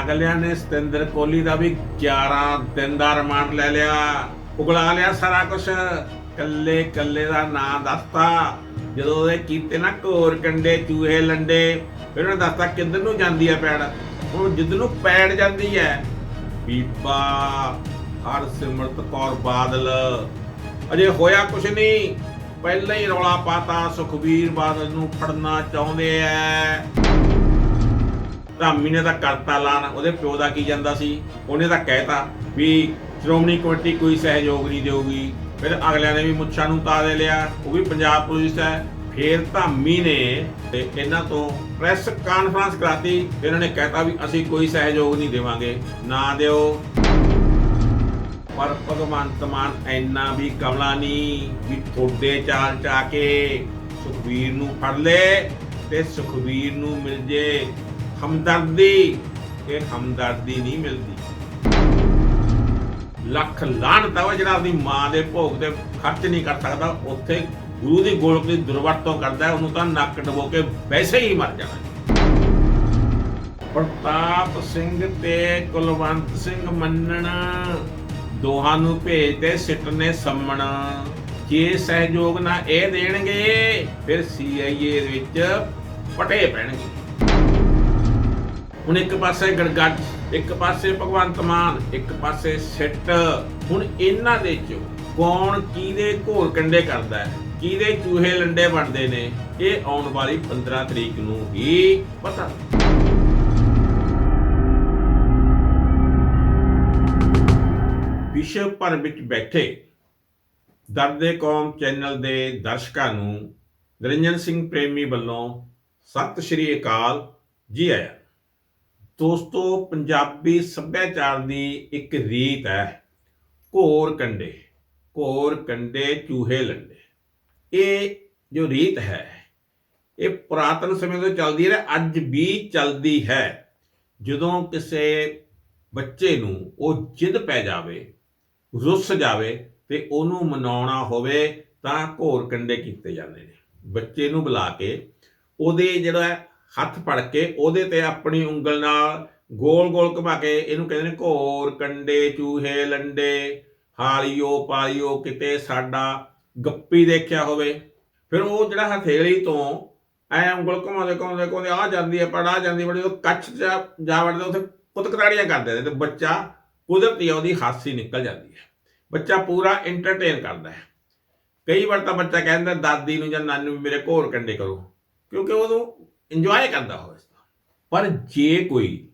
ਅਗਲਿਆਂ ਨੇ ਸਤਿੰਦਰ ਕੋਹਲੀ ਦਾ ਵੀ 11 ਦਿਨ ਦਾ ਰਿਮਾਂਡ ਲੈ ਲਿਆ। ਉਗਲਾ ਲਿਆ ਸਾਰਾ ਕੁਝ ਕੱਲੇ ਕੱਲੇ ਦਾ ਨਾਂ ਦੱਸਤਾ। ਜਦੋਂ ਉਹਦੇ ਕੀਤੇ ਨਾ ਘੋਰ ਕੰਡੇ ਚੂਹੇ ਲੰਡੇ, ਫਿਰ ਉਹਨੇ ਦੱਸਤਾ ਕਿੱਧਰ ਨੂੰ ਜਾਂਦੀ ਹੈ ਪੈੜ? ਹੁਣ ਜਿੱਦ ਨੂੰ ਪੈੜ ਜਾਂਦੀ ਹੈ ਬੀਬਾ ਹਰਸਿਮਰਤ ਕੌਰ ਬਾਦਲ। ਅਜੇ ਹੋਇਆ ਕੁਛ ਨਹੀਂ ਪਹਿਲਾਂ ਹੀ ਰੌਲਾ ਪਾਤਾ ਸੁਖਬੀਰ ਬਾਦਲ ਨੂੰ ਫੜਨਾ ਚਾਹੁੰਦੇ ਐ। ਧਾਮੀ ਨੇ ਤਾਂ ਕਰਤਾ ਲਾਣ ਉਹਦੇ ਪਿਓ ਦਾ ਕੀ ਜਾਂਦਾ ਸੀ? ਉਹਨੇ ਤਾਂ ਕਹਿਤਾ ਵੀ ਸ਼੍ਰੋਮਣੀ ਕਮੇਟੀ ਕੋਈ ਸਹਿਯੋਗ ਨਹੀਂ ਦੇਊਗੀ। ਫਿਰ ਅਗਲਿਆਂ ਨੇ ਵੀ ਮੁੱਛਾਂ ਨੂੰ ਤਾ ਦੇ ਲਿਆ, ਉਹ ਵੀ ਪੰਜਾਬ ਪੁਲਿਸ ਹੈ। ਫਿਰ ਧਾਮੀ ਨੇ ਤੇ ਇਹਨਾਂ ਤੋਂ ਪ੍ਰੈਸ ਕਾਨਫਰੰਸ ਕਰਾਤੀ, ਫਿਰ ਇਹਨਾਂ ਨੇ ਕਹਿਤਾ ਵੀ ਅਸੀਂ ਕੋਈ ਸਹਿਯੋਗ ਨਹੀਂ ਦੇਵਾਂਗੇ, ਨਾ ਦਿਓ। ਪਰ ਭਗਵੰਤ ਮਾਨ ਇੰਨਾ ਵੀ ਕਮਲਾ ਨਹੀਂ ਵੀ ਥੋੜੇ ਚਾਲ ਚਾ ਕੇ ਸੁਖਵੀਰ ਨੂੰ ਫੜ ਲੈ ਤੇ ਸੁਖਵੀਰ ਨੂੰ ਮਿਲ ਜੇ। ਹਮਦਰਦੀ, ਇਹ ਹਮਦਰਦੀ ਨਹੀਂ ਮਿਲਦੀ। ਲੱਖ ਲਾਹਨਤ ਆ ਜਿਹੜਾ ਆਪਣੀ ਮਾਂ ਦੇ ਭੋਗ ਤੇ ਖਰਚ ਨਹੀਂ ਕਰ ਸਕਦਾ, ਉੱਥੇ ਗੁਰੂ ਦੀ ਗੋਲਕ ਦੀ ਦੁਰਵਰਤੋਂ ਕਰਦਾ, ਉਹਨੂੰ ਤਾਂ ਨੱਕ ਡਬੋ ਕੇ ਵੈਸੇ ਹੀ ਮਰ ਜਾਣਾ। ਪ੍ਰਤਾਪ ਸਿੰਘ ਤੇ ਕੁਲਵੰਤ ਸਿੰਘ ਮੰਨਣ, ਦੋਹਾਂ ਨੂੰ ਭੇਜ ਤੇ ਸਿੱਟ ਨੇ ਸੰਮਣ। ਜੇ ਸਹਿਯੋਗ ਨਾ ਇਹ ਦੇਣਗੇ, ਫਿਰ ਸੀਆਈਏ ਦੇ ਵਿੱਚ ਪਟੇ ਪੈਣਗੇ। ਹੁਣ ਇੱਕ ਪਾਸੇ ਗੜਗੱਜ ਇੱਕ ਪਾਸੇ ਭਗਵੰਤ ਮਾਨ, ਇੱਕ ਪਾਸੇ ਸਿੱਟ। ਹੁਣ ਇਹਨਾਂ ਦੇ ਚੋਂ ਕੌਣ ਕਿਹਦੇ ਘੋਰ ਕੰਡੇ ਕਰਦਾ ਹੈ? ਕਿਹਦੇ ਚੂਹੇ ਲੰਡੇ ਬਣਦੇ ਨੇ? ਇਹ ਆਉਣ ਵਾਲੀ 15 ਤਰੀਕ ਨੂੰ ਹੀ ਪਤਾ ਵਿਸ਼ਵ ਭਰ ਵਿੱਚ ਬੈਠੇ ਦਰਦੇ ਕੌਮ ਚੈਨਲ ਦੇ ਦਰਸ਼ਕਾਂ ਨੂੰ ਨਿਰੰਜਨ ਸਿੰਘ ਪ੍ਰੇਮੀ ਵੱਲੋਂ ਸਤਿ ਸ਼੍ਰੀ ਅਕਾਲ ਜੀ ਆਇਆਂ ਦੋਸਤੋ ਪੰਜਾਬੀ ਸੱਭਿਆਚਾਰ ਦੀ ਇੱਕ ਰੀਤ ਹੈ, ਘੋਰ ਕੰਡੇ ਘੋਰ ਕੰਡੇ ਚੂਹੇ ਲੰਡੇ। ਇਹ ਜੋ ਰੀਤ ਹੈ, ਇਹ ਪੁਰਾਤਨ ਸਮੇਂ ਤੋਂ ਚੱਲਦੀ ਹੈ, ਅੱਜ ਵੀ ਚੱਲਦੀ ਹੈ। ਜਦੋਂ ਕਿਸੇ ਬੱਚੇ ਨੂੰ ਉਹ ਜਿੱਦ ਪੈ ਜਾਵੇ, ਰੁੱਸ ਜਾਵੇ ਤੇ ਉਹਨੂੰ ਮਨਾਉਣਾ ਹੋਵੇ, ਤਾਂ ਘੋਰ ਕੰਡੇ ਕੀਤੇ ਜਾਂਦੇ ਨੇ। ਬੱਚੇ ਨੂੰ ਬੁਲਾ ਕੇ ਉਹਦੇ ਜਿਹੜਾ ਹੱਥ ਫੜ ਕੇ ਉਹਦੇ ਤੇ ਆਪਣੀ ਉਂਗਲ ਨਾਲ ਗੋਲ ਗੋਲ ਘੁਮਾ ਕੇ ਇਹਨੂੰ ਕਹਿੰਦੇ ਨੇ ਘੋਰ, ਕੰਡੇ, ਚੂਹੇ, ਲੰਡੇ, ਹਾਲੀਓ, ਪਾਲੀਓ, ਕਿਤੇ ਸਾਡਾ ਗੱਪੀ ਦੇਖਿਆ ਹੋਵੇ। ਫਿਰ ਉਹ ਜਿਹੜਾ ਹਥੇਲੀ ਤੋਂ ਐ ਉਂਗਲ ਘੁਮਾਉਂਦੇ ਘੁਮਾਉਂਦੇ ਘੁਮਾਉਂਦੇ ਆ ਜਾਂਦੀ ਹੈ, ਪਰ ਆ ਜਾਂਦੀ ਬੜੀ ਉਹ ਕੱਚ ਜਾ ਵੜਦੇ ਉੱਥੇ ਕੁਤਕਰਾੜੀਆਂ ਕਰਦੇ ਤੇ ਬੱਚਾ ਕੁਦਰਤੀ ਉਹਦੀ ਹਾਸੀ ਨਿਕਲ ਜਾਂਦੀ ਹੈ। ਬੱਚਾ ਪੂਰਾ ਐਂਟਰਟੇਨ ਕਰਦਾ ਹੈ। ਕਈ ਵਾਰ ਤਾਂ ਬੱਚਾ ਕਹਿੰਦਾ, ਦਾਦੀ ਨੂੰ ਜਾਂ ਨਾਨੀ ਨੂੰ ਮੇਰੇ ਘੋਰ ਕੰਡੇ ਕਰੋ, ਕਿਉਂਕਿ ਉਹਨੂੰ ਇੰਜੋਏ ਕਰਦਾ ਹੋਵੇ ਪਰ ਜੇ ਕੋਈ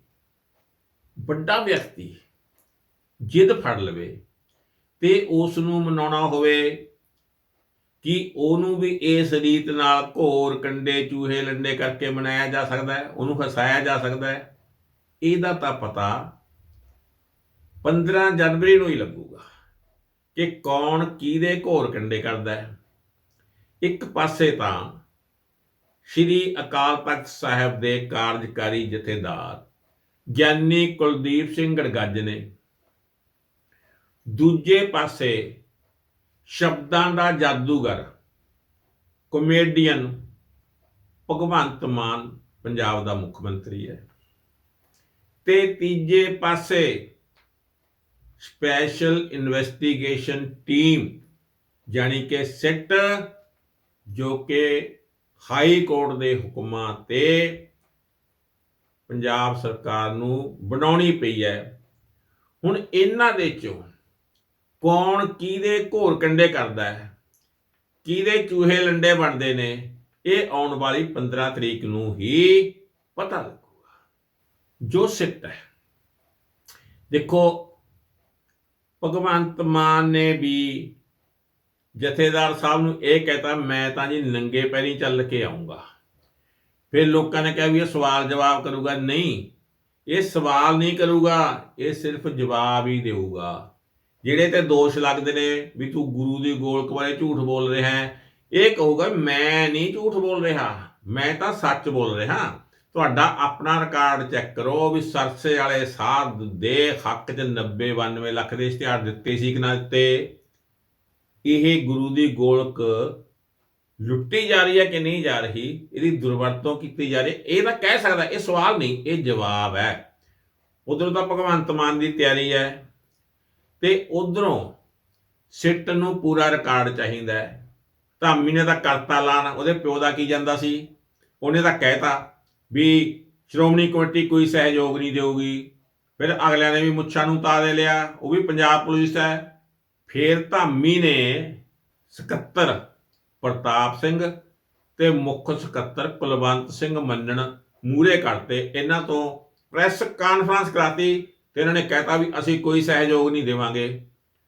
ਵੱਡਾ ਵਿਅਕਤੀ ਜਿੱਦ ਫੜ ਲਵੇ ਤੇ ਉਸ ਨੂੰ ਮਨਾਉਣਾ ਹੋਵੇ ਕਿ ਉਹਨੂੰ ਵੀ ਇਸ ਰੀਤ ਨਾਲ ਘੋਰ, ਕੰਡੇ, ਚੂਹੇ, ਲੰਡੇ ਕਰਕੇ ਮਨਾਇਆ ਜਾ ਸਕਦਾ ਹੈ, ਉਹਨੂੰ ਹਸਾਇਆ ਜਾ ਸਕਦਾ ਹੈ, ਇਹਦਾ ਤਾਂ ਪਤਾ 15 ਜਨਵਰੀ ਨੂੰ ਹੀ ਲੱਗੂਗਾ ਕਿ ਕੌਣ ਕਿਹਦੇ ਘੋਰ, ਕੰਡੇ ਕਰਦਾ ਹੈ। ਇੱਕ ਪਾਸੇ ਤਾਂ ਸ਼੍ਰੀ ਅਕਾਲ ਤਖਤ ਸਾਹਿਬ ਦੇ ਕਾਰਜਕਾਰੀ ਜਥੇਦਾਰ ਗਿਆਨੀ ਕੁਲਦੀਪ ਸਿੰਘ ਗੜਗੱਜ ਨੇ ਦੂਜੇ ਪਾਸੇ ਸ਼ਬਦਾਂ ਦਾ ਜਾਦੂਗਰ ਕਮੇਡੀਅਨ ਭਗਵੰਤ ਮਾਨ ਪੰਜਾਬ ਦਾ ਮੁੱਖ ਮੰਤਰੀ ਹੈ। ਤੇ ਤੀਜੇ ਪਾਸੇ ਸਪੈਸ਼ਲ ਇਨਵੈਸਟੀਗੇਸ਼ਨ ਟੀਮ ਜਾਨੀ ਕਿ ਸਿੱਟ, ਜੋ ਕਿ ਹਾਈ ਕੋਰਟ ਦੇ ਹੁਕਮਾਂ ਤੇ ਪੰਜਾਬ ਸਰਕਾਰ ਨੂੰ ਬਣਾਉਣੀ ਪਈ ਹੈ। ਹੁਣ ਇਹਨਾਂ ਦੇ ਚੋਂ ਕੌਣ ਕਿਹਦੇ ਘੋਰ ਕੰਡੇ ਕਰਦਾ ਹੈ? ਕਿਹਦੇ ਚੂਹੇ ਲੰਡੇ ਬਣਦੇ ਨੇ? ਇਹ ਆਉਣ ਵਾਲੀ 15 ਤਰੀਕ ਨੂੰ ਹੀ ਪਤਾ ਲੱਗੂਗਾ। ਜੋ ਸਿੱਟ ਹੈ। ਦੇਖੋ, ਭਗਵੰਤ ਮਾਨ ਨੇ ਵੀ ਜਥੇਦਾਰ ਸਾਹਿਬ ਨੂੰ ਇਹ ਕਹਤਾ, ਮੈਂ ਤਾਂ ਜੀ ਨੰਗੇ ਪੈਰੀ ਚੱਲ ਕੇ ਆਉਂਗਾ ਫਿਰ ਲੋਕਾਂ ਨੇ ਕਿਹਾ ਵੀ ਇਹ ਸਵਾਲ ਜਵਾਬ ਕਰੂਗਾ। ਨਹੀਂ, ਇਹ ਸਵਾਲ ਨਹੀਂ ਕਰੂਗਾ, ਇਹ ਸਿਰਫ ਜਵਾਬ ਹੀ ਦੇਊਗਾ। ਜਿਹੜੇ ਤੇ ਦੋਸ਼ ਲੱਗਦੇ ਨੇ ਵੀ ਤੂੰ ਗੁਰੂ ਦੀ ਗੋਲਕ ਬਾਰੇ ਝੂਠ ਬੋਲ ਰਿਹਾ ਹੈ, ਇਹ ਕਹੂਗਾ, ਮੈਂ ਨਹੀਂ ਝੂਠ ਬੋਲ ਰਿਹਾ, ਮੈਂ ਤਾਂ ਸੱਚ ਬੋਲ ਰਿਹਾ। ਤੁਹਾਡਾ ਆਪਣਾ ਰਿਕਾਰਡ ਚੈੱਕ ਕਰੋ ਵੀ ਸਰਸੇ ਵਾਲੇ ਸਾਧ ਦੇ ਹੱਕ 'ਚ 90 92 ਲੱਖ ਦੇ ਇਸ਼ਤਿਹਾਰ ਦਿੱਤੇ ਸੀ ਕਿ ਨਾ ਦਿੱਤੇ। ਇਹ ਗੁਰੂ ਦੀ ਗੋਲਕ ਲੁੱਟੀ ਜਾ ਰਹੀ ਹੈ ਕਿ ਨਹੀਂ ਜਾ ਰਹੀ? ਇਹਦੀ ਦੁਰਵਰਤੋਂ ਕੀਤੀ ਜਾ ਰਹੀ ਇਹ ਤਾਂ ਕਹਿ ਸਕਦਾ, ਇਹ ਸਵਾਲ ਨਹੀਂ, ਇਹ ਜਵਾਬ ਹੈ। ਉਧਰੋਂ ਤਾਂ ਭਗਵੰਤ ਮਾਨ ਦੀ ਤਿਆਰੀ ਹੈ। ਤੇ ਉਧਰੋਂ ਸਿੱਟ ਨੂੰ ਪੂਰਾ ਰਿਕਾਰਡ ਚਾਹੀਦਾ ਹੈ। ਧਾਮੀ ਨੇ ਤਾਂ ਕਰਤਾ ਐਲਾਨ, ਉਹਦੇ ਪਿਓ ਦਾ ਕੀ ਜਾਂਦਾ ਸੀ? ਉਹਨੇ ਤਾਂ ਕਹਿਤਾ ਵੀ ਸ਼੍ਰੋਮਣੀ ਕਮੇਟੀ ਕੋਈ ਸਹਿਯੋਗ ਨਹੀਂ ਦੇਊਗੀ। ਫਿਰ ਅਗਲਿਆਂ ਨੇ ਵੀ ਮੁੱਛਾਂ ਨੂੰ ਤਾ ਦੇ ਲਿਆ। ਉਹ ਵੀ ਪੰਜਾਬ ਪੁਲਿਸ ਹੈ। ਫੇਰ ਧਾਮੀ ਨੇ ਸਕੱਤਰ ਪ੍ਰਤਾਪ ਸਿੰਘ ਤੇ ਮੁੱਖ ਸਕੱਤਰ ਕੁਲਵੰਤ ਸਿੰਘ ਮੰਨਣ ਮੂਰੇ ਕਰਤੇ। ਇਹਨਾਂ ਤੋਂ ਪ੍ਰੈਸ ਕਾਨਫਰੰਸ ਕਰਾਤੀ ਤੇ ਇਹਨਾਂ ਨੇ ਕਹਿਤਾ ਵੀ ਅਸੀਂ ਕੋਈ ਸਹਿਯੋਗ ਨਹੀਂ ਦੇਵਾਂਗੇ।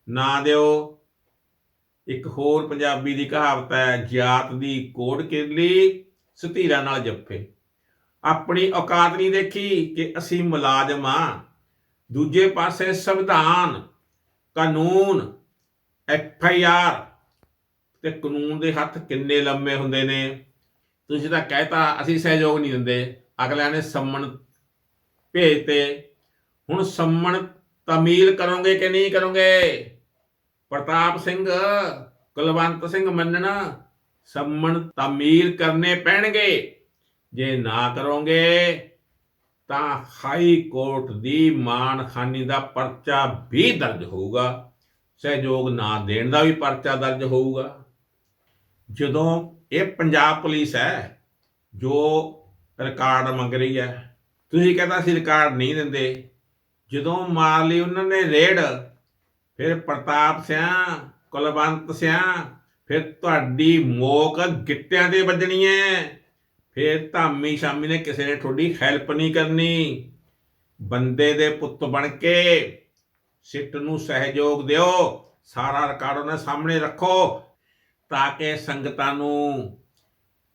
ਨਾ ਦਿਓ। ਇੱਕ ਹੋਰ ਪੰਜਾਬੀ ਦੀ ਕਹਾਵਤ ਹੈ, ਜਾਤ ਦੀ ਕੋੜ ਕਿਰਲੀ ਸਤੀਰਾ ਨਾਲ ਜੱਫੇ। ਆਪਣੀ ਔਕਾਤ ਨਹੀਂ ਦੇਖੀ ਕਿ ਅਸੀਂ ਮੁਲਾਜ਼ਮ ਆ ਦੂਜੇ ਪਾਸੇ ਸੰਵਿਧਾਨ, ਕਾਨੂੰਨ ਐਫ ਆਈ ਆਰ ਤੇ ਕਾਨੂੰਨ ਦੇ ਹੱਥ ਕਿੰਨੇ ਲੰਮੇ ਹੁੰਦੇ ਨੇ? ਤੁਸੀਂ ਤਾਂ ਕਹਿਤਾ ਅਸੀਂ ਸਹਿਯੋਗ ਨਹੀਂ ਦਿੰਦੇ। ਅਗਲਿਆਂ ਨੇ ਸੰਮਣ ਭੇਜਤੇ। ਹੁਣ ਸੰਮਣ ਤਮੀਲ ਕਰੋਗੇ ਕਿ ਨਹੀਂ ਕਰੋਗੇ? ਪ੍ਰਤਾਪ ਸਿੰਘ, ਕੁਲਵੰਤ ਸਿੰਘ ਮੰਨਣਾ, ਸੰਮਣ ਤਮੀਲ ਕਰਨੇ ਪੈਣਗੇ। ਜੇ ਨਾ ਕਰੋਗੇ, ਤਾਂ ਹਾਈ ਕੋਰਟ ਦੀ ਮਾਨਖਾਨੀ ਦਾ ਪਰਚਾ ਵੀ ਦਰਜ ਹੋਊਗਾ। ਸਹਿਯੋਗ ਨਾ ਦੇਣ ਦਾ ਵੀ ਪਰਚਾ ਦਰਜ ਹੋਊਗਾ। ਜਦੋਂ ਇਹ ਪੰਜਾਬ ਪੁਲਿਸ ਹੈ, ਜੋ ਰਿਕਾਰਡ ਮੰਗ ਰਹੀ ਹੈ, ਤੁਸੀਂ ਕਹਿੰਦਾ ਸੀ ਰਿਕਾਰਡ ਨਹੀਂ ਦਿੰਦੇ। ਜਦੋਂ ਮਾਰ ਲਈ ਉਹਨਾਂ ਨੇ ਰੇਡ, ਫਿਰ ਪ੍ਰਤਾਪ ਸਿਆ, ਕੁਲਵੰਤ ਸਿਆ, ਫਿਰ ਤੁਹਾਡੀ ਮੋਕ ਗਿੱਟਿਆਂ ਤੇ ਵੱਜਣੀ ਹੈ। ਫਿਰ ਧਾਮੀ ਸ਼ਾਮੀ ਨੇ ਕਿਸੇ ਨੇ ਤੁਹਾਡੀ ਹੈਲਪ ਨਹੀਂ ਕਰਨੀ। ਬੰਦੇ ਦੇ ਪੁੱਤ ਬਣ ਕੇ ਸਿੱਟ ਨੂੰ ਸਹਿਯੋਗ ਦਿਓ, ਸਾਰਾ ਰਿਕਾਰਡ ਉਹਨਾਂ ਸਾਹਮਣੇ ਰੱਖੋ, ਤਾਂ ਕਿ ਸੰਗਤਾਂ ਨੂੰ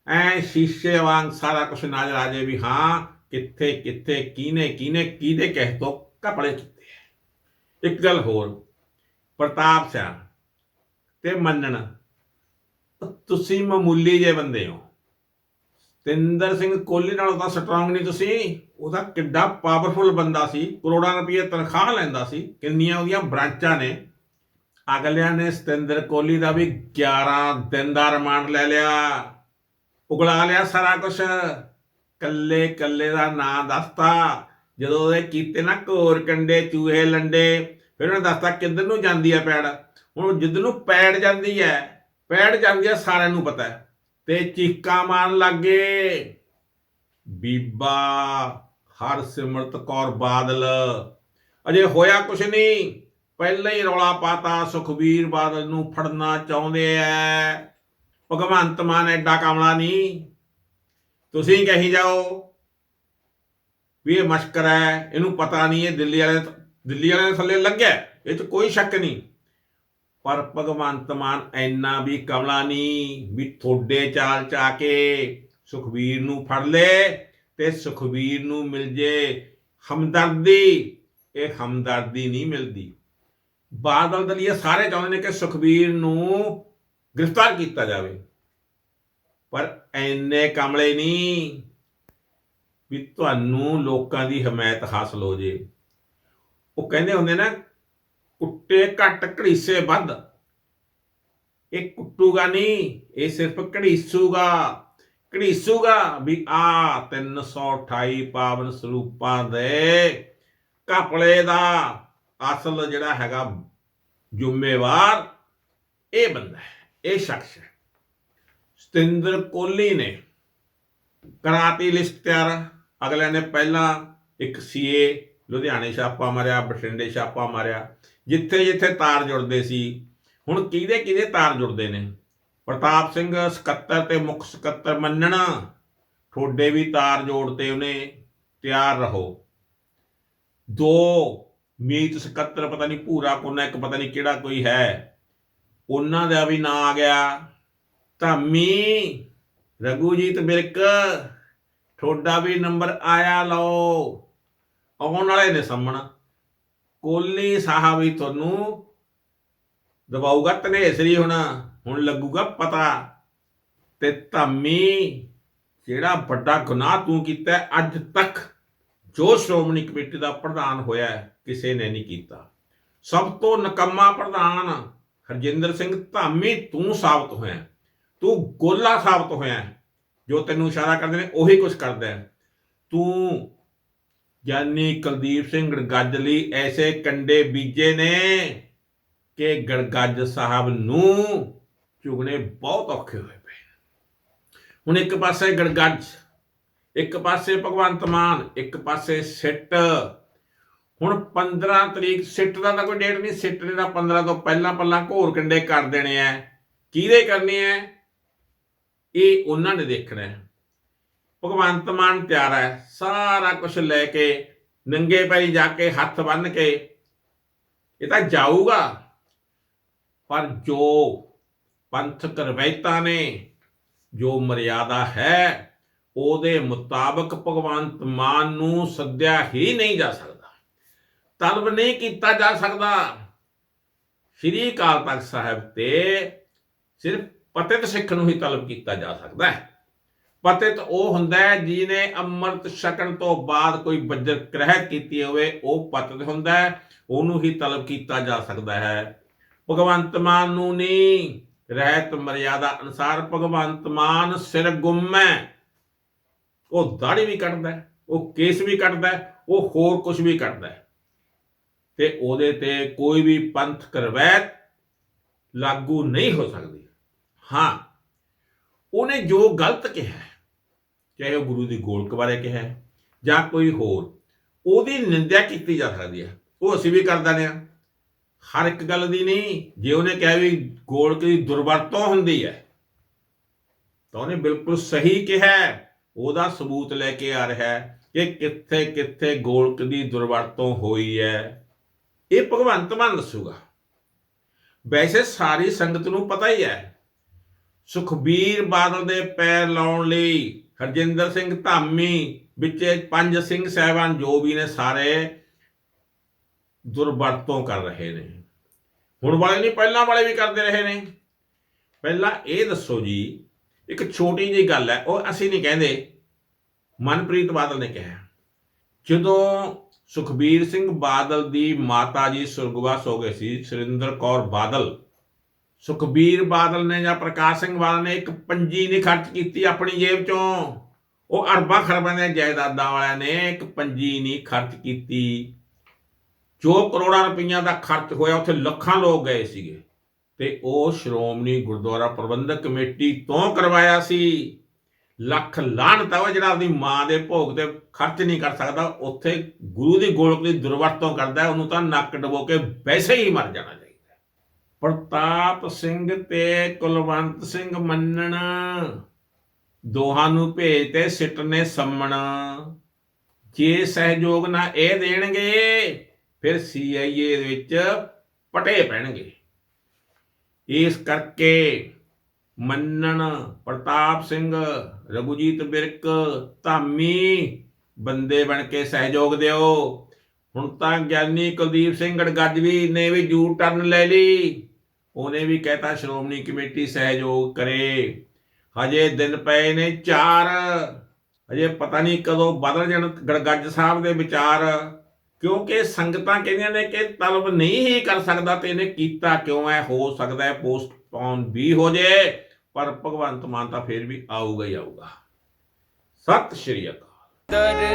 ਐ ਸ਼ੀਸ਼ੇ ਵਾਂਗ ਸਾਰਾ ਕੁਝ ਨਜ਼ਰ ਆ ਜਾਵੇ ਵੀ ਹਾਂ, ਕਿੱਥੇ ਕਿੱਥੇ, ਕਿਹਨੇ ਕਿਹਨੇ, ਕਿਹਦੇ ਕਹਿ ਤੋਂ ਕਪੜੇ ਕੀਤੇ ਇੱਕ ਗੱਲ ਹੋਰ, ਪ੍ਰਤਾਪ ਸਿਆ ਤੇ ਮੰਨਣ, ਤੁਸੀਂ ਮਾਮੂਲੀ ਜੇ ਬੰਦੇ ਹੋ। ਤਿੰਦਰ ਸਿੰਘ ਕੋਹਲੀ ਨਾਲੋਂ ਤਾਂ ਸਟਰੋਂਗ ਨਹੀਂ ਤੁਸੀਂ। ਉਹਦਾ ਕਿੱਡਾ ਪਾਵਰਫੁਲ ਬੰਦਾ ਸੀ। ਕਰੋੜਾਂ ਰੁਪਏ ਤਨਖਾਹ ਲੈਂਦਾ ਸੀ। ਕਿੰਨੀਆਂ ਉਹਦੀਆਂ ਬ੍ਰਾਂਚਾਂ ਨੇ। ਅਗਲਿਆਂ ਨੇ ਸਤਿੰਦਰ ਕੋਹਲੀ ਦਾ ਵੀ 11 ਦਿਨ ਦਾ ਰਿਮਾਂਡ ਲੈ ਲਿਆ। ਉਗਲਾ ਲਿਆ ਸਾਰਾ ਕੁਝ ਕੱਲੇ ਕੱਲੇ ਦਾ ਨਾਂ ਦੱਸਤਾ। ਜਦੋਂ ਉਹਦੇ ਕੀਤੇ ਨਾ ਘੋਰ ਕੰਡੇ, ਚੂਹੇ ਲੰਡੇ, ਫਿਰ ਉਹਨੇ ਦੱਸਤਾ ਕਿੱਧਰ ਨੂੰ ਜਾਂਦੀ ਹੈ ਪੈੜ? ਹੁਣ ਜਿੱਧਰ ਨੂੰ ਪੈੜ ਜਾਂਦੀ ਹੈ, ਪੈੜ ਜਾਂਦੀ ਹੈ ਸਾਰਿਆਂ ਨੂੰ ਪਤਾ ਹੈ। ਤੇ ਚੀਕਾਂ ਮਾਰਨ ਲੱਗੇ। ਬੀਬਾ ਹਰਸਿਮਰਤ ਕੌਰ ਬਾਦਲ। ਅਜੇ ਹੋਇਆ ਕੁਛ ਨਹੀਂ। ਪਹਿਲਾਂ ਹੀ ਰੌਲਾ ਪਾਤਾ, ਸੁਖਬੀਰ ਬਾਦਲ ਨੂੰ ਫੜਨਾ ਚਾਹੁੰਦੇ ਐ। ਭਗਵੰਤ ਮਾਨ ਐਡਾ ਕਮਲਾ ਨਹੀਂ। ਤੁਸੀਂ ਕਹੀ ਜਾਓ ਵੀ ਇਹ ਮਸ਼ਕਰ ਹੈ ਇਹਨੂੰ ਪਤਾ ਨਹੀਂ, ਇਹ ਦਿੱਲੀ ਵਾਲੇ ਦਿੱਲੀ ਵਾਲਿਆਂ ਦੇ ਥੱਲੇ ਲੱਗਿਆ। ਇਹ 'ਚ ਕੋਈ ਸ਼ੱਕ ਨਹੀਂ। ਪਰ ਭਗਵੰਤ ਮਾਨ ਐਨਾ ਵੀ ਕਮਲਾ ਨਹੀਂ ਵੀ ਥੋੜੇ ਚਾਲ ਚ ਆ ਕੇ ਸੁਖਬੀਰ ਨੂੰ ਫੜ ਲੇ ਤੇ ਸੁਖਬੀਰ ਨੂੰ ਮਿਲ ਜੇ ਹਮਦਰਦੀ। ਇਹ ਹਮਦਰਦੀ ਨਹੀਂ ਮਿਲਦੀ। ਬਾਦਲ ਦਲੀਆ ਸਾਰੇ ਚਾਹੁੰਦੇ ਨੇ ਕਿ ਸੁਖਬੀਰ ਨੂੰ ਗ੍ਰਿਫਤਾਰ ਕੀਤਾ ਜਾਵੇ। ਪਰ ਐਨੇ ਕਮਲੇ ਨਹੀਂ ਵੀ ਤੁਹਾਨੂੰ ਲੋਕਾਂ ਦੀ ਹਮਾਇਤ ਹਾਸਲ ਹੋ ਜੇ। ਉਹ ਕਹਿੰਦੇ ਹੁੰਦੇ ਨਾ ਕੁੱਟੇ ਘੱਟ ਘੜੀਸੇ ਵੱਧ ਇਹ ਕੁੱਟੂਗਾ ਨਹੀਂ, ਇਹ ਸਿਰਫ ਘੜੀਸੂਗਾ। ਘੜੀਸੂਗਾ ਵੀ ਆ 328 ਪਾਵਨ ਸਰੂਪਾਂ ਦੇ ਕਪੜੇ ਦਾ ਅਸਲ ਜਿਹੜਾ ਹੈਗਾ ਜ਼ਿੰਮੇਵਾਰ, ਇਹ ਬੰਦਾ ਹੈ, ਇਹ ਸ਼ਖਸ ਹੈ। ਸਤਿੰਦਰ ਕੋਹਲੀ ਨੇ ਕਰਾਤੀ ਲਿਸਟ ਤਿਆਰ। ਅਗਲਿਆਂ ਨੇ ਪਹਿਲਾਂ ਇੱਕ ਸੀਏ ਲੁਧਿਆਣੇ ਛਾਪਾ ਮਾਰਿਆ, ਬਠਿੰਡੇ ਛਾਪਾ ਮਾਰਿਆ, ਜਿੱਥੇ ਜਿੱਥੇ ਤਾਰ ਜੁੜਦੇ ਸੀ, ਹੁਣ ਕਿਹਦੇ ਕਿਹਦੇ ਤਾਰ ਜੁੜਦੇ ਨੇ? ਪ੍ਰਤਾਪ ਸਿੰਘ ਸਕੱਤਰ ਤੇ ਮੁੱਖ ਸਕੱਤਰ ਮੰਨਣਾ ਠੋਡੇ ਵੀ ਤਾਰ ਜੋੜਤੇ ਉਹਨੇ ਤਿਆਰ ਰਹੋ। ਦੋ ਮੀਤ ਸਕੱਤਰ, ਪਤਾ ਨਹੀਂ ਭੂਰਾ ਕੋਨਾ ਇੱਕ ਪਤਾ ਨਹੀਂ ਕਿਹੜਾ ਕੋਈ ਹੈ, ਉਹਨਾਂ ਦਾ ਵੀ ਨਾਂ ਆ ਗਿਆ ਧਾਮੀ, ਰਘੂਜੀਤ ਬਿਰਕ ਠੋਡਾ ਵੀ ਨੰਬਰ ਆਇਆ ਲਓ। ਆਉਣ ਵਾਲੇ ਨੇ ਸਾਹਮਣਾ। ਕੋਲੀ ਸਾਹਿਬ ਵੀ ਤੁਹਾਨੂੰ ਦਬਾਊਗਾ ਤਨੇਸਰੀ ਹੁਣ ਹੁਣ ਲੱਗੂਗਾ ਪਤਾ। ਤੇ ਧਾਮੀ, ਜਿਹੜਾ ਵੱਡਾ ਗੁਨਾਹ ਤੂੰ ਕੀਤਾ ਅੱਜ ਤੱਕ ਜੋ ਸ਼੍ਰੋਮਣੀ ਕਮੇਟੀ ਦਾ ਪ੍ਰਧਾਨ ਹੋਇਆ ਕਿਸੇ ਨੇ ਨਹੀਂ ਕੀਤਾ। ਸਭ ਤੋਂ ਨਕੰਮਾ ਪ੍ਰਧਾਨ ਹਰਜਿੰਦਰ ਸਿੰਘ ਧਾਮੀ ਤੂੰ ਸਾਬਤ ਹੋਇਆ ਤੂੰ ਗੋਲਾ ਸਾਬਤ ਹੋਇਆ ਜੋ ਤੈਨੂੰ ਇਸ਼ਾਰਾ ਕਰਦੇ ਨੇ, ਉਹੀ ਕੁਝ ਕਰਦਾ ਤੂੰ ਗਿਆਨੀ ਕੁਲਦੀਪ ਸਿੰਘ ਗੜਗੱਜ ਲਈ ਐਸੇ ਕੰਡੇ ਬੀਜੇ ਨੇ ਕਿ ਗੜਗੱਜ ਸਾਹਿਬ ਨੂੰ ਚੁਗਣੇ ਬਹੁਤ ਔਖੇ ਹੋਏ ਪਏ ਹੁਣ ਇੱਕ ਪਾਸੇ ਗੜਗੱਜ, ਇੱਕ ਪਾਸੇ ਭਗਵੰਤ ਮਾਨ, ਇੱਕ ਪਾਸੇ ਸਿੱਟ। ਹੁਣ 15 ਤਰੀਕ, ਸਿੱਟ ਦਾ ਤਾਂ ਕੋਈ ਡੇਟ ਨਹੀਂ, ਸਿੱਟ ਨੇ ਤਾਂ 15 ਤੋਂ ਪਹਿਲਾਂ ਪਹਿਲਾਂ ਘੋਰ ਕੰਡੇ ਕਰ ਦੇਣੇ ਆ ਕਿਹਦੇ ਕਰਨੇ ਆ ਇਹ ਉਹਨਾਂ ਨੇ ਦੇਖਣਾ ਹੈ ਭਗਵੰਤ ਮਾਨ ਤਿਆਰ ਹੈ, ਸਾਰਾ ਕੁਝ ਲੈ ਕੇ, ਨੰਗੇ ਪੈਰੀ ਜਾ ਕੇ, ਹੱਥ ਬੰਨ ਕੇ, ਇਹ ਤਾਂ ਜਾਊਗਾ। ਪਰ ਜੋ ਪੰਥਕ ਰਵਾਇਤਾਂ ਨੇ, ਜੋ ਮਰਿਆਦਾ ਹੈ, ਉਹਦੇ ਮੁਤਾਬਕ ਭਗਵੰਤ ਮਾਨ ਨੂੰ ਸੱਦਿਆ ਹੀ ਨਹੀਂ ਜਾ ਸਕਦਾ। ਤਲਬ ਨਹੀਂ ਕੀਤਾ ਜਾ ਸਕਦਾ। ਸ਼੍ਰੀ ਅਕਾਲ ਤਖਤ ਸਾਹਿਬ ਤੇ ਸਿਰਫ ਪਤਿਤ ਸਿੱਖ ਨੂੰ ਹੀ ਤਲਬ ਕੀਤਾ ਜਾ ਸਕਦਾ ਹੈ। ਪਤਿਤ ਉਹ ਹੁੰਦਾ ਹੈ ਜਿਹਨੇ ਅੰਮ੍ਰਿਤ ਛਕਣ ਤੋਂ ਬਾਅਦ ਕੋਈ ਬੱਜਰ ਗ੍ਰਹਿ ਕੀਤੀ ਹੋਵੇ, ਉਹ ਪਤਿਤ ਹੁੰਦਾ ਹੈ, ਉਹਨੂੰ ਹੀ ਤਲਬ ਕੀਤਾ ਜਾ ਸਕਦਾ ਹੈ। ਭਗਵੰਤ ਮਾਨ ਨੂੰ ਨਹੀਂ ਰਹਿਤ ਮਰਿਆਦਾ ਅਨੁਸਾਰ ਭਗਵੰਤ ਮਾਨ ਸਿਰ ਗੁੰਮ। ਹੈ ਉਹ ਦਾੜੀ ਵੀ ਕੱਟਦਾ ਹੈ, ਉਹ ਕੇਸ ਵੀ ਕੱਟਦਾ ਹੈ, ਉਹ ਹੋਰ ਕੁਝ ਵੀ ਕਰਦਾ ਹੈ। ਤੇ ਉਹਦੇ ਤੇ ਕੋਈ ਵੀ ਪੰਥ ਕਰਵੈਤ ਲਾਗੂ ਨਹੀਂ ਹੋ ਸਕਦੀ। ਹਾਂ, ਉਹਨੇ ਜੋ ਗਲਤ ਕਿਹਾ ਚਾਹੇ ਉਹ ਗੁਰੂ ਦੀ ਗੋਲਕ ਬਾਰੇ ਕਿਹਾ ਜਾਂ ਕੋਈ ਹੋਰ, ਉਹਦੀ ਨਿੰਦਿਆ ਕੀਤੀ ਜਾ ਸਕਦੀ ਹੈ। ਉਹ ਅਸੀਂ ਵੀ ਕਰ ਦਿੰਦੇ ਹਾਂ। ਹਰ ਇੱਕ ਗੱਲ ਦੀ ਨਹੀਂ, ਜੇ ਉਹਨੇ ਕਿਹਾ ਵੀ ਗੋਲਕ ਦੀ ਦੁਰਵਰਤੋਂ ਹੁੰਦੀ ਹੈ, ਤਾਂ ਉਹਨੇ ਬਿਲਕੁਲ ਸਹੀ ਕਿਹਾ ਉਹਦਾ ਸਬੂਤ ਲੈ ਕੇ ਆ ਰਿਹਾ ਕਿ ਕਿੱਥੇ ਕਿੱਥੇ ਗੋਲਕ ਦੀ ਦੁਰਵਰਤੋਂ ਹੋਈ ਹੈ। ਇਹ ਭਗਵੰਤ ਮਾਨ ਦੱਸੂਗਾ। ਵੈਸੇ ਸਾਰੀ ਸੰਗਤ ਨੂੰ ਪਤਾ ਹੀ ਹੈ, ਸੁਖਬੀਰ ਬਾਦਲ ਦੇ ਪੈਰ ਲਾਉਣ ਲਈ ਹਰਜਿੰਦਰ ਸਿੰਘ ਧਾਮੀ ਵਿੱਚ ਪੰਜ ਸਿੰਘ ਸਹਿਬਾਨ ਜੋ ਵੀ ਨੇ ਸਾਰੇ ਦੁਰਵਰਤੋਂ ਕਰ ਰਹੇ ਨੇ। ਹੁਣ ਵਾਲੇ ਨਹੀਂ, ਪਹਿਲਾਂ ਵਾਲੇ ਵੀ ਕਰਦੇ ਰਹੇ ਨੇ। ਪਹਿਲਾਂ ਇਹ ਦੱਸੋ ਜੀ, ਇੱਕ ਛੋਟੀ ਜਿਹੀ ਗੱਲ ਹੈ, ਉਹ ਅਸੀਂ ਨਹੀਂ ਕਹਿੰਦੇ, ਮਨਪ੍ਰੀਤ ਬਾਦਲ ਨੇ ਕਿਹਾ। ਜਦੋਂ ਸੁਖਬੀਰ ਸਿੰਘ ਬਾਦਲ ਦੀ ਮਾਤਾ ਜੀ ਸੁਰਗਵਾਸ ਹੋ ਗਏ ਸੀ, ਸੁਰਿੰਦਰ ਕੌਰ ਬਾਦਲ ਸੁਖਬੀਰ ਬਾਦਲ ਨੇ ਜਾਂ ਪ੍ਰਕਾਸ਼ ਸਿੰਘ ਬਾਦਲ ਨੇ ਇੱਕ ਪੰਜੀ ਨਹੀਂ ਖਰਚ ਕੀਤੀ ਆਪਣੀ ਜੇਬ ਚੋਂ। ਉਹ ਅਰਬਾਂ ਖਰਬਾਂ ਦੀਆਂ ਜਾਇਦਾਦਾਂ ਵਾਲਿਆਂ ਨੇ ਇੱਕ ਪੰਜੀ ਨਹੀਂ ਖਰਚ ਕੀਤੀ। ਜੋ ਕਰੋੜਾਂ ਰੁਪਈਆ ਦਾ ਖਰਚ ਹੋਇਆ, ਉੱਥੇ ਲੱਖਾਂ ਲੋਕ ਗਏ ਸੀਗੇ। ਤੇ ਉਹ ਸ਼੍ਰੋਮਣੀ ਗੁਰਦੁਆਰਾ ਪ੍ਰਬੰਧਕ ਕਮੇਟੀ ਤੋਂ ਕਰਵਾਇਆ ਸੀ। ਲੱਖ ਲਾਹਨਤ ਆ ਜਿਹੜਾ ਆਪਦੀ ਮਾਂ ਦੇ ਭੋਗ ਤੇ ਖਰਚ ਨਹੀਂ ਕਰ ਸਕਦਾ, ਉੱਥੇ ਗੁਰੂ ਦੀ ਗੋਲਕ ਦੀ ਦੁਰਵਰਤੋਂ ਕਰਦਾ, ਉਹਨੂੰ ਤਾਂ ਨੱਕ ਡਬੋ ਕੇ ਵੈਸੇ ਹੀ ਮਰ ਜਾਣਾ ਚਾਹੀਦਾ ਪ੍ਰਤਾਪ ਸਿੰਘ ਤੇ ਕੁਲਵੰਤ ਸਿੰਘ ਮੰਨਣ। ਦੋਹਾਂ ਨੂੰ ਭੇਜ ਤੇ ਸਿੱਟ ਨੇ ਸੰਮਣ। ਜੇ ਸਹਿਯੋਗ ਨਾ ਇਹ ਦੇਣਗੇ, ਫਿਰ ਸੀਆਈਏ ਦੇ ਵਿੱਚ ਪਟੇ ਪੈਣਗੇ। ਇਸ ਕਰਕੇ ਮੰਨਣ ਪ੍ਰਤਾਪ ਸਿੰਘ, ਰਘੁਜੀਤ ਬਿਰਕ, ਧਾਮੀ ਬੰਦੇ ਬਣ ਕੇ ਸਹਿਯੋਗ ਦਿਓ। ਹੁਣ ਤਾਂ ਗਿਆਨੀ ਕੁਲਦੀਪ ਸਿੰਘ ਗੜਗੱਜ ਵੀ ਨੇ ਵੀ ਜੂ ਟਰਨ ਲੈ ਲਈ। ਉਹਨੇ ਵੀ ਕਹਿਤਾ, ਸ਼੍ਰੋਮਣੀ ਕਮੇਟੀ ਸਹਿਯੋਗ ਕਰੇ। ਹਜੇ ਦਿਨ ਪਏ ਨੇ ਚਾਰ। ਹਜੇ ਪਤਾ ਨਹੀਂ ਕਦੋਂ ਬਦਲ ਜਾਣ ਗੜਗੱਜ ਸਾਹਿਬ ਦੇ ਵਿਚਾਰ। ਕਿਉਂਕਿ ਸੰਗਤਾਂ ਕਹਿੰਦੀਆਂ ਨੇ ਕਿ ਤਲਬ ਨਹੀਂ ਹੀ ਕਰ ਸਕਦਾ ਤੇ ਇਹਨੇ ਕੀਤਾ ਕਿਉਂ ਹੈ? ਹੋ ਸਕਦਾ ਹੈ ਪੋਸਟਪੋਨ ਵੀ ਹੋ ਜੇ, ਪਰ ਭਗਵੰਤ ਮਾਨ ਤਾਂ ਫੇਰ ਵੀ ਆਊਗਾ ਹੀ ਆਊਗਾ। ਸਤਿ ਸ਼੍ਰੀ ਅਕਾਲ। ਦਰਦੇ